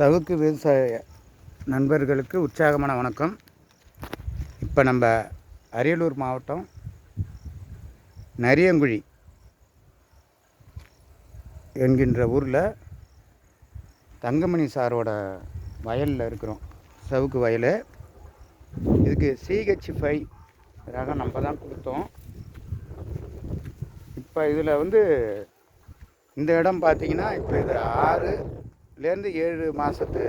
சவுக்கு விவசாய நண்பர்களுக்கு உற்சாகமான வணக்கம். இப்போ நம்ம அரியலூர் மாவட்டம் நரியங்குழி என்கின்ற ஊரில் தங்கமணி சாரோட வயலில் இருக்கிறோம். சவுக்கு வயல். இதுக்கு சிஹெச் ஃபைவ் ரகம் நம்ம தான் கொடுத்தோம். இப்போ இதில் வந்து இந்த இடம் பார்த்தீங்கன்னா இப்போ இது ஆறுலேருந்து ஏழு மாதத்து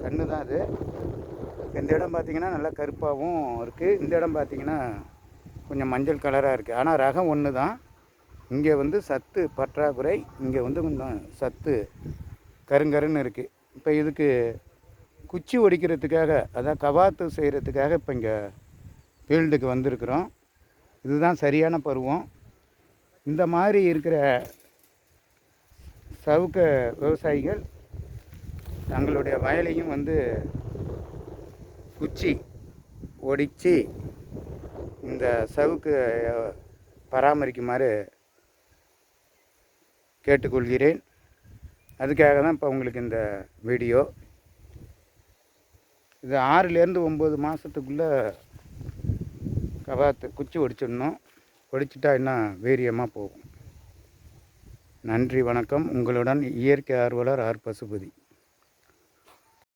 கன்று தான் அது. இந்த இடம் பார்த்தீங்கன்னா நல்லா கருப்பாகவும் இருக்குது இந்த இடம் பார்த்தீங்கன்னா கொஞ்சம் மஞ்சள் கலராக இருக்குது ஆனால் ரகம் ஒன்று தான். இங்கே வந்து சத்து பற்றாக்குறை இங்கே வந்து கொஞ்சம் சத்து கருங்கருன்னு இருக்குது இப்போ இதுக்கு குச்சி ஒடிக்கிறதுக்காக அதான் கவாத்து செய்கிறதுக்காக இப்போ இங்கே ஃபீல்டுக்கு வந்திருக்கிறோம். இதுதான் சரியான பருவம். இந்த மாதிரி இருக்கிற சவுக்க விவசாயிகள் தங்களுடைய வயலையும் வந்து குச்சி ஒடிச்சு இந்த சவுக்கு பராமரிக்குமாறு கேட்டுக்கொள்கிறேன். அதுக்காக தான் இப்போ உங்களுக்கு இந்த வீடியோ. இது ஆறுலேருந்து ஒம்பது மாதத்துக்குள்ளே கபாத்து குச்சி ஒடிச்சிடணும். ஒடிச்சிட்டா இன்னும் வீரியமாக போகும். நன்றி வணக்கம். உங்களுடன் இயற்கை ஆர்வலர் ஆர். பசுபதி.